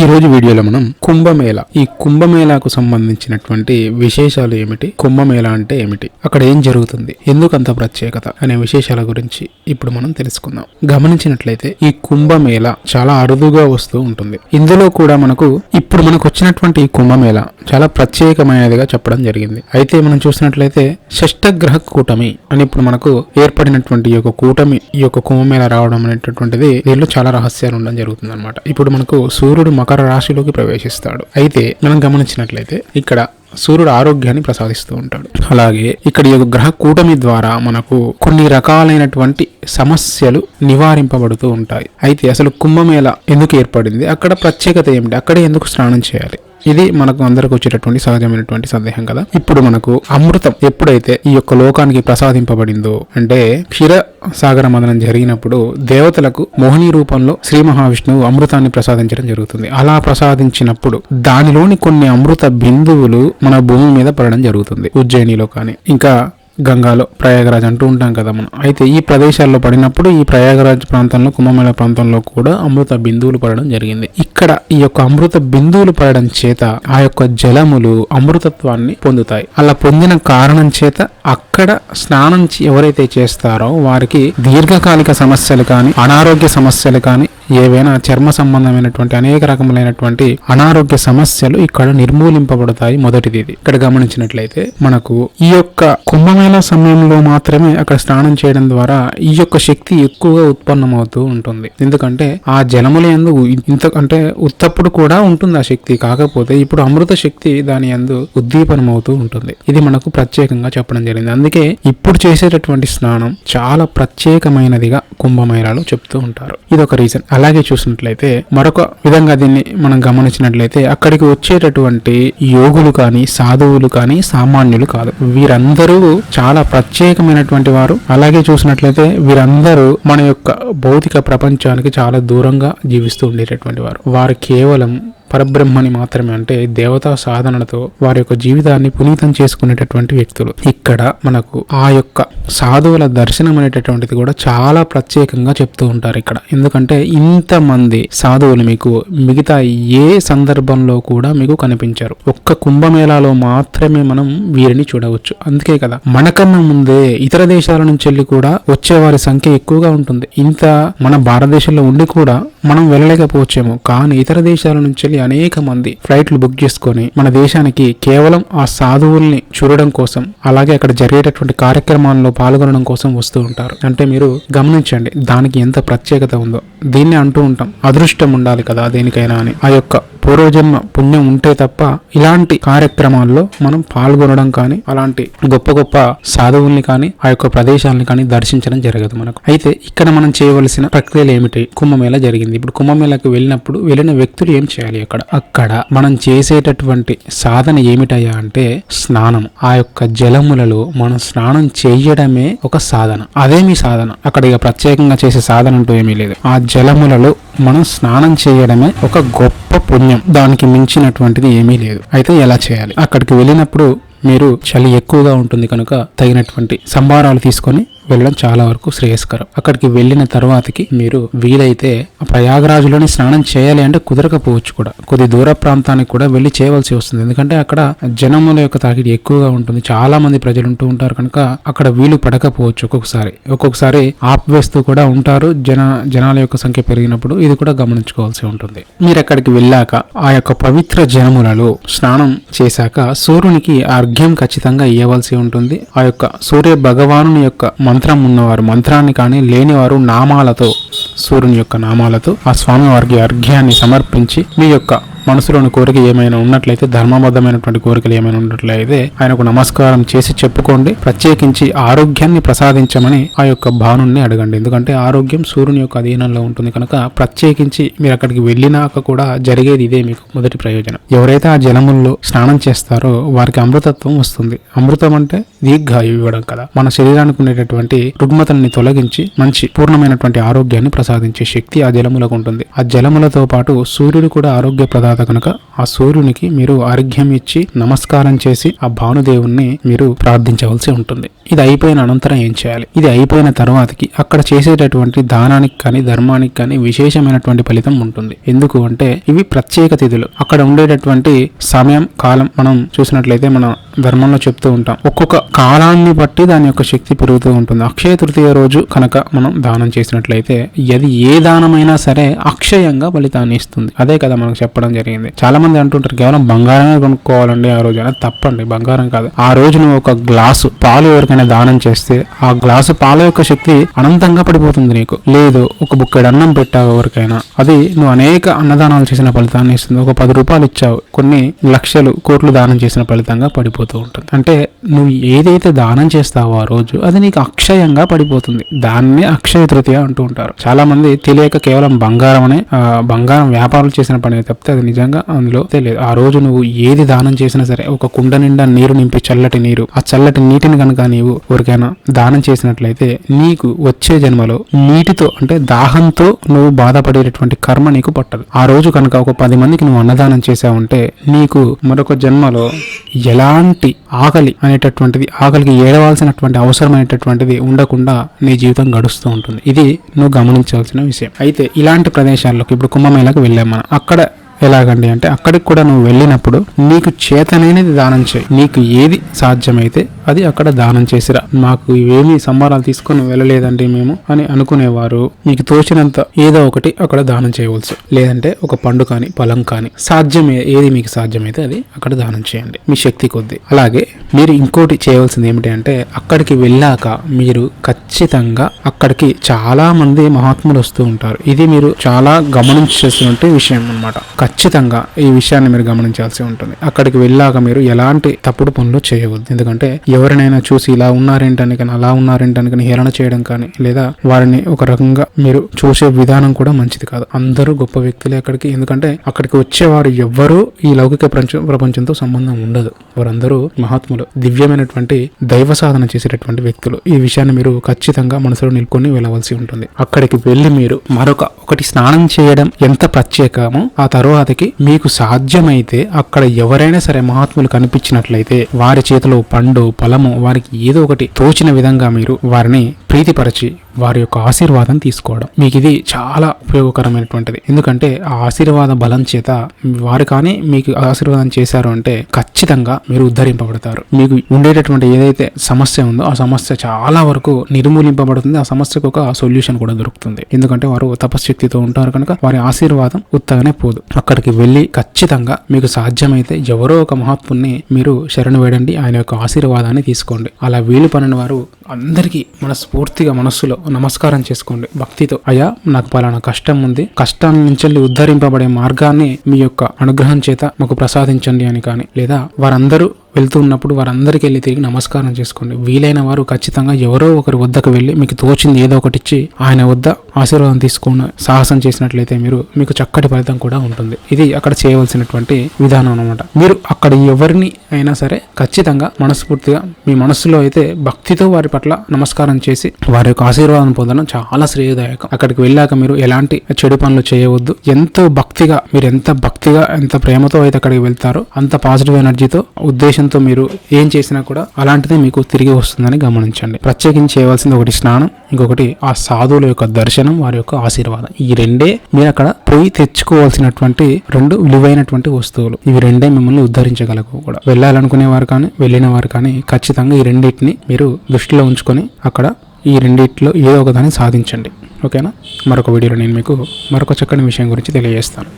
ఈ రోజు వీడియోలో మనం కుంభమేళ ఈ కుంభమేళాకు సంబంధించినటువంటి విశేషాలు ఏమిటి? కుంభమేళ అంటే ఏమిటి? అక్కడ ఏం జరుగుతుంది? ఎందుకు అంత ప్రత్యేకత? అనే విశేషాల గురించి ఇప్పుడు మనం తెలుసుకుందాం. గమనించినట్లయితే ఈ కుంభమేళ చాలా అరుదుగా వస్తూ ఉంటుంది. ఇందులో కూడా మనకు ఇప్పుడు మనకు వచ్చినటువంటి ఈ కుంభమేళ చాలా ప్రత్యేకమైనదిగా చెప్పడం జరిగింది. అయితే మనం చూసినట్లయితే షష్టగ్రహ కూటమి అని ఇప్పుడు మనకు ఏర్పడినటువంటి ఈ యొక్క కూటమి ఈ యొక్క కుంభమేళ రావడం అనేటటువంటిది దీనిలో చాలా రహస్యాలు ఉండడం జరుగుతుంది అనమాట ఇప్పుడు మనకు సూర్యుడు మకర రాశిలోకి ప్రవేశిస్తాడు. అయితే మనం గమనించినట్లయితే ఇక్కడ సూర్యుడు ఆరోగ్యాన్ని ప్రసాదిస్తూ ఉంటాడు. అలాగే ఇక్కడ ఈ యొక్క గ్రహ కూటమి ద్వారా మనకు కొన్ని రకాలైనటువంటి సమస్యలు నివారింపబడుతూ ఉంటాయి. అయితే అసలు కుంభమేళ ఎందుకు ఏర్పడింది? అక్కడ ప్రత్యేకత ఏమిటి? అక్కడే ఎందుకు స్నానం చేయాలి? ఇది మనకు అందరికి వచ్చేటటువంటి సహజమైనటువంటి సందేహం కదా. ఇప్పుడు మనకు అమృతం ఎప్పుడైతే ఈ యొక్క లోకానికి ప్రసాదింపబడిందో అంటే క్షీర సాగర మదనం జరిగినప్పుడు దేవతలకు మోహిని రూపంలో శ్రీ మహావిష్ణువు అమృతాన్ని ప్రసాదించడం జరుగుతుంది. అలా ప్రసాదించినప్పుడు దానిలోని కొన్ని అమృత బిందువులు మన భూమి మీద పడడం జరుగుతుంది. ఉజ్జయినిలో కానీ ఇంకా గంగాలో ప్రయాగరాజ్ అంటూ ఉంటాం కదా మనం. అయితే ఈ ప్రదేశాల్లో పడినప్పుడు ఈ ప్రయాగరాజ్ ప్రాంతంలో కుంభమేళ ప్రాంతంలో కూడా అమృత బిందువులు పడడం జరిగింది. ఇక్కడ ఈ యొక్క అమృత బిందువులు పడడం చేత ఆ యొక్క జలములు అమృతత్వాన్ని పొందుతాయి. అలా పొందిన కారణం చేత అక్కడ స్నానం ఎవరైతే చేస్తారో వారికి దీర్ఘకాలిక సమస్యలు కానీ అనారోగ్య సమస్యలు కానీ ఏవైనా చర్మ సంబంధమైనటువంటి అనేక రకములైనటువంటి అనారోగ్య సమస్యలు ఇక్కడ నిర్మూలింపబడతాయి. మొదటిది ఇది. ఇక్కడ గమనించినట్లయితే మనకు ఈ యొక్క కుంభమేళ సమయంలో మాత్రమే అక్కడ స్నానం చేయడం ద్వారా ఈ యొక్క శక్తి ఎక్కువగా ఉత్పన్నమవుతూ ఉంటుంది. ఎందుకంటే ఆ జలముల యందు ఇంత అంటే ఉత్తప్పుడు కూడా ఉంటుంది ఆ శక్తి. కాకపోతే ఇప్పుడు అమృత శక్తి దాని యందు ఉద్దీపనమవుతూ ఉంటుంది. ఇది మనకు ప్రత్యేకంగా చెప్పడం జరిగింది. అందుకే ఇప్పుడు చేసేటటువంటి స్నానం చాలా ప్రత్యేకమైనదిగా కుంభమేళాలో చెప్తూ ఉంటారు. ఇది ఒక రీజన్ అలాగే చూసినట్లయితే మరొక విధంగా దీన్ని మనం గమనించినట్లయితే అక్కడికి వచ్చేటటువంటి యోగులు కానీ సాధువులు కానీ సామాన్యులు కాదు. వీరందరూ చాలా ప్రత్యేకమైనటువంటి వారు. అలాగే చూసినట్లయితే వీరందరూ మన యొక్క భౌతిక ప్రపంచానికి చాలా దూరంగా జీవిస్తూ ఉండేటటువంటి వారు. వారు కేవలం పరబ్రహ్మని మాత్రమే అంటే దేవతా సాధనలతో వారి యొక్క జీవితాన్ని పునీతం చేసుకునేటటువంటి వ్యక్తులు. ఇక్కడ మనకు ఆ యొక్క సాధువుల దర్శనం అనేటటువంటిది కూడా చాలా ప్రత్యేకంగా చెప్తూ ఉంటారు ఇక్కడ. ఎందుకంటే ఇంతమంది సాధువులు మీకు మిగతా ఏ సందర్భంలో కూడా మీకు కనిపించారు. ఒక్క కుంభమేళాలో మాత్రమే మనం వీరిని చూడవచ్చు. అందుకే కదా మనకన్నా ముందే ఇతర దేశాల నుంచి వెళ్ళి కూడా వచ్చేవారి సంఖ్య ఎక్కువగా ఉంటుంది. ఇంత మన భారతదేశంలో ఉండి కూడా మనం వెళ్ళలేకపోవచ్చేమో. కానీ ఇతర దేశాల నుంచి వెళ్ళి అనేక మంది ఫ్లైట్లు బుక్ చేసుకొని మన దేశానికి కేవలం ఆ సాధువుల్ని చూడడం కోసం అలాగే అక్కడ జరిగేటటువంటి కార్యక్రమాల్లో పాల్గొనడం కోసం వస్తూ ఉంటారు. అంటే మీరు గమనించండి దానికి ఎంత ప్రత్యేకత ఉందో. దీన్ని అంటూ ఉంటాం అదృష్టం ఉండాలి కదా దేనికైనా అని. ఆ యొక్క పూర్వజన్మ పుణ్యం ఉంటే తప్ప ఇలాంటి కార్యక్రమాల్లో మనం పాల్గొనడం కానీ అలాంటి గొప్ప గొప్ప సాధువుల్ని కానీ ఆ యొక్క ప్రదేశాలని కానీ దర్శించడం జరగదు మనకు. అయితే ఇక్కడ మనం చేయవలసిన ప్రక్రియలు ఏమిటి? కుంభమేళ జరిగింది. ఇప్పుడు కుంభమేళకు వెళ్ళినప్పుడు వెళ్ళిన వ్యక్తులు ఏం చేయాలి? అక్కడ అక్కడ మనం చేసేటటువంటి సాధన ఏమిటయ్యా అంటే స్నానం ఆ యొక్క జలములలో మనం స్నానం చేయడమే ఒక సాధన. అదే మీ సాధన? అక్కడ ఇక ప్రత్యేకంగా చేసే సాధన అంటూ ఏమీ లేదు. ఆ జలములలో మనం స్నానం చేయడమే ఒక గొప్ప పుణ్యం. దానికి మించినటువంటిది ఏమీ లేదు. అయితే ఎలా చేయాలి? అక్కడికి వెళ్ళినప్పుడు మీరు చలి ఎక్కువగా ఉంటుంది కనుక తగినటువంటి సంభారాలు తీసుకొని వెళ్ళడం చాలా వరకు శ్రేయస్కరం. అక్కడికి వెళ్ళిన తర్వాతకి మీరు వీలైతే ప్రయాగరాజులోని స్నానం చేయాలి అంటే కుదరకపోవచ్చు కూడా. కొద్ది దూర ప్రాంతానికి కూడా వెళ్ళి చేయవలసి వస్తుంది. ఎందుకంటే అక్కడ జనముల యొక్క తాకిడి ఎక్కువగా ఉంటుంది. చాలా మంది ప్రజలు ఉంటూ ఉంటారు కనుక అక్కడ వీలు పడకపోవచ్చు ఒక్కొక్కసారి. ఒక్కొక్కసారి ఆపివేస్తూ కూడా ఉంటారు. జన జనాల యొక్క సంఖ్య పెరిగినప్పుడు ఇది కూడా గమనించుకోవాల్సి ఉంటుంది. మీరు అక్కడికి వెళ్ళాక ఆ యొక్క పవిత్ర జనములలో స్నానం చేశాక సూర్యునికి అర్ఘ్యం ఖచ్చితంగా ఇవ్వవలసి ఉంటుంది. ఆ యొక్క సూర్య భగవాను యొక్క మంత్రం ఉన్నవారు మంత్రాన్ని కానీ లేనివారు నామాలతో సూర్యుని యొక్క నామాలతో ఆ స్వామి వారికి అర్ఘ్యాన్ని సమర్పించి మీ యొక్క మనసులోని కోరిక ఏమైనా ఉన్నట్లయితే ధర్మబద్ధమైనటువంటి కోరికలు ఏమైనా ఉన్నట్లయితే ఆయనకు నమస్కారం చేసి చెప్పుకోండి. ప్రత్యేకించి ఆరోగ్యాన్ని ప్రసాదించమని ఆ యొక్క భానుని అడగండి. ఎందుకంటే ఆరోగ్యం సూర్యుని యొక్క అధీనంలో ఉంటుంది కనుక ప్రత్యేకించి మీరు అక్కడికి వెళ్ళినాక కూడా జరిగేది ఇదే మీకు మొదటి ప్రయోజనం. ఎవరైతే ఆ జలముల్లో స్నానం చేస్తారో వారికి అమృతత్వం వస్తుంది. అమృతం అంటే దీర్ఘాయు ఇవ్వడం కదా. మన శరీరానికి ఉండేటటువంటి రుగ్మతల్ని తొలగించి మంచి పూర్ణమైనటువంటి ఆరోగ్యాన్ని ప్రసాదించే శక్తి ఆ జలములకు ఉంటుంది. ఆ జలములతో పాటు సూర్యుడు కూడా ఆరోగ్య ప్రదాత కనుక ఆ సూర్యునికి మీరు అర్ఘ్యం ఇచ్చి నమస్కారం చేసి ఆ భానుదేవుణ్ణి మీరు ప్రార్థించవలసి ఉంటుంది. ఇది అయిపోయిన అనంతరం ఏం చేయాలి? ఇది అయిపోయిన తర్వాతకి అక్కడ చేసేటటువంటి దానానికి కానీ ధర్మానికి కానీ విశేషమైనటువంటి ఫలితం ఉంటుంది. ఎందుకు అంటే ఇవి ప్రత్యేక తిథులు. అక్కడ ఉండేటటువంటి సమయం కాలం మనం చూసినట్లయితే మన ధర్మంలో చెప్తూ ఉంటాం. ఒక్కొక్క కాలాన్ని బట్టి దాని యొక్క శక్తి పెరుగుతూ ఉంటుంది. అక్షయ తృతీయ రోజు కనుక మనం దానం చేసినట్లయితే అది ఏ దానమైనా సరే అక్షయంగా ఫలితాన్ని ఇస్తుంది. అదే కదా మనకు చెప్పడం జరిగింది. చాలా మంది అంటుంటారు కేవలం బంగారమే కొనుక్కోవాలండి ఆ రోజు. అనేది తప్పండి బంగారం కాదు. ఆ రోజు నువ్వు ఒక గ్లాసు పాలు ఎవరికైనా దానం చేస్తే ఆ గ్లాసు పాల యొక్క శక్తి అనంతంగా పడిపోతుంది నీకు. లేదు ఒక బుక్కెడు అన్నం పెట్టావు ఎవరికైనా. అది నువ్వు అనేక అన్నదానాలు చేసిన ఫలితాన్ని ఇస్తుంది. ఒక పది రూపాయలు ఇచ్చావు. కొన్ని లక్షలు కోట్లు దానం చేసిన ఫలితంగా పడిపోతూ ఉంటుంది. అంటే నువ్వు ఏదైతే దానం చేస్తావో ఆ రోజు అది నీకు అక్షయంగా పడిపోతుంది. దాన్నే అక్షయ తృతీయ అంటూ ఉంటారు. చాలా మంది తెలియక కేవలం బంగారం అనే ఆ, బంగారం వ్యాపారాలు చేసిన పని తప్పితే అది నిజంగా అందులో తెలియదు. ఆ రోజు నువ్వు ఏది దానం చేసినా సరే ఒక కుండ నిండా నీరు నింపి చల్లటి నీరు. ఆ చల్లటి నీటిని కనుక నీవు ఎవరికైనా దానం చేసినట్లయితే నీకు వచ్చే జన్మలో నీటితో అంటే దాహంతో నువ్వు బాధపడేటటువంటి కర్మ నీకు పట్టదు. ఆ రోజు కనుక ఒక పది మందికి నువ్వు అన్నదానం చేసావంటే నీకు మరొక జన్మలో ఎలాంటి ఆకలి అనేటటువంటిది ఆకలికి ఏడవలసినటువంటి అవసరమైనటువంటిది ఉండకుండా నీ జీవితం గడుస్తూ ఉంటుంది. ఇది నువ్వు గమనించాల్సిన విషయం. అయితే ఇలాంటి ప్రదేశాల్లోకి ఇప్పుడు కుంభమేళకు వెళ్ళాం మనం. అక్కడ ఎలాగండి అంటే అక్కడికి కూడా నువ్వు వెళ్ళినప్పుడు నీకు చేతనైనది దానం చేయి. నీకు ఏది సాధ్యమైతే అది అక్కడ దానం చేసిరా. మాకు ఇవేమీ సంబరాలు తీసుకొని వెళ్ళలేదండి మేము అని అనుకునేవారు. మీకు తోచినంత ఏదో ఒకటి అక్కడ దానం చేయవలసి. లేదంటే ఒక పండు కానీ పొలం కానీ సాధ్యమే ఏది మీకు సాధ్యమైతే అది అక్కడ దానం చేయండి. మీ శక్తి కొద్దీ. అలాగే మీరు ఇంకోటి చేయవలసింది ఏమిటి అంటే అక్కడికి వెళ్ళాక మీరు ఖచ్చితంగా అక్కడికి చాలా మంది మహాత్ములు వస్తూ ఉంటారు. ఇది మీరు చాలా గమనించేటువంటి విషయం అన్నమాట. ఖచ్చితంగా ఈ విషయాన్ని మీరు గమనించాల్సి ఉంటుంది. అక్కడికి వెళ్ళాక మీరు ఎలాంటి తప్పుడు పనులు చేయవద్దు. ఎందుకంటే ఎవరినైనా చూసి ఇలా ఉన్నారేంటని కానీ అలా ఉన్నారేంటని కానీ హేళన చేయడం కానీ లేదా వారిని ఒక రకంగా మీరు చూసే విధానం కూడా మంచిది కాదు. అందరూ గొప్ప వ్యక్తులే అక్కడికి. ఎందుకంటే అక్కడికి వచ్చేవారు ఎవ్వరూ ఈ లౌకిక ప్రపంచంతో సంబంధం ఉండదు. వారందరూ మహాత్ములు దివ్యమైనటువంటి దైవ సాధన చేసేటటువంటి వ్యక్తులు. ఈ విషయాన్ని మీరు ఖచ్చితంగా మనసులో నిల్కొని వెళ్ళవలసి ఉంటుంది. అక్కడికి వెళ్ళి మీరు మరొక ఒకటి స్నానం చేయడం ఎంత ప్రత్యేకమో ఆ తర్వాత తరువాతకి మీకు సాధ్యమైతే అక్కడ ఎవరైనా సరే మహాత్ములు కనిపించినట్లయితే వారి చేతిలో పండు పొలము వారికి ఏదో ఒకటి తోచిన విధంగా మీరు వారిని ప్రీతిపరచి వారి యొక్క ఆశీర్వాదం తీసుకోవడం. మీకు ఇది చాలా ఉపయోగకరమైనటువంటిది. ఎందుకంటే ఆ ఆశీర్వాద బలం చేత వారు కానీ మీకు ఆశీర్వాదం చేశారు అంటే ఖచ్చితంగా మీరు ఉద్ధరింపబడతారు. మీకు ఉండేటటువంటి ఏదైతే సమస్య ఉందో ఆ సమస్య చాలా వరకు నిర్మూలింపబడుతుంది. ఆ సమస్యకు ఒక సొల్యూషన్ కూడా దొరుకుతుంది. ఎందుకంటే వారు తపశక్తితో ఉంటారు కనుక వారి ఆశీర్వాదం ఉత్తగానే పోదు. అక్కడికి వెళ్ళి ఖచ్చితంగా మీకు సాధ్యమైతే ఎవరో ఒక మహాత్ముని మీరు శరణు వేడండి. ఆయన యొక్క ఆశీర్వాదాన్ని తీసుకోండి. అలా వీలు పనిన వారు అందరికీ మనస్ఫూర్తిగా మనస్సులో నమస్కారం చేసుకోండి. భక్తితో అయ్యా నాకు పలానా కష్టం ఉంది. కష్టం నుంచి ఉద్ధరింపబడే మార్గాన్ని మీ యొక్క అనుగ్రహం చేత మాకు ప్రసాదించండి అని కానీ లేదా వారందరూ వెళ్తూ ఉన్నప్పుడు వారందరికీ వెళ్ళి తిరిగి నమస్కారం చేసుకోండి. వీలైన వారు ఖచ్చితంగా ఎవరో ఒకరి వద్దకు వెళ్ళి మీకు తోచింది ఏదో ఒకటి ఇచ్చి ఆయన వద్ద ఆశీర్వాదం తీసుకుని సాహసం చేసినట్లయితే మీరు మీకు చక్కటి ఫలితం కూడా ఉంటుంది. ఇది అక్కడ చేయవలసినటువంటి విధానం అనమాట మీరు అక్కడ ఎవరిని అయినా సరే ఖచ్చితంగా మనస్ఫూర్తిగా మీ మనస్సులో అయితే భక్తితో వారి పట్ల నమస్కారం చేసి వారి యొక్క ఆశీర్వాదం పొందడం చాలా శ్రేయదాయకం. అక్కడికి వెళ్ళాక మీరు ఎలాంటి చెడు పనులు చేయవద్దు. ఎంతో భక్తిగా మీరు ఎంత భక్తిగా ఎంత ప్రేమతో అయితే అక్కడికి వెళ్తారో అంత పాజిటివ్ ఎనర్జీతో ఉద్దేశం ఇంటెన్షన్తో మీరు ఏం చేసినా కూడా అలాంటిదే మీకు తిరిగి వస్తుందని గమనించండి. ప్రత్యేకించి చేయవలసింది ఒకటి స్నానం ఇంకొకటి ఆ సాధువుల యొక్క దర్శనం వారి యొక్క ఆశీర్వాదం. ఈ రెండే మీరు అక్కడ పోయి తెచ్చుకోవాల్సినటువంటి రెండు విలువైనటువంటి వస్తువులు. ఇవి రెండే మిమ్మల్ని ఉద్ధరించగలవు కూడా. వెళ్ళాలనుకునే వారు కానీ వెళ్ళిన వారు కానీ ఖచ్చితంగా ఈ రెండింటిని మీరు దృష్టిలో ఉంచుకొని అక్కడ ఈ రెండిట్లో ఏదో ఒకదాన్ని సాధించండి. ఓకేనా? మరొక వీడియోలో నేను మీకు మరొక చక్కని విషయం గురించి తెలియజేస్తాను.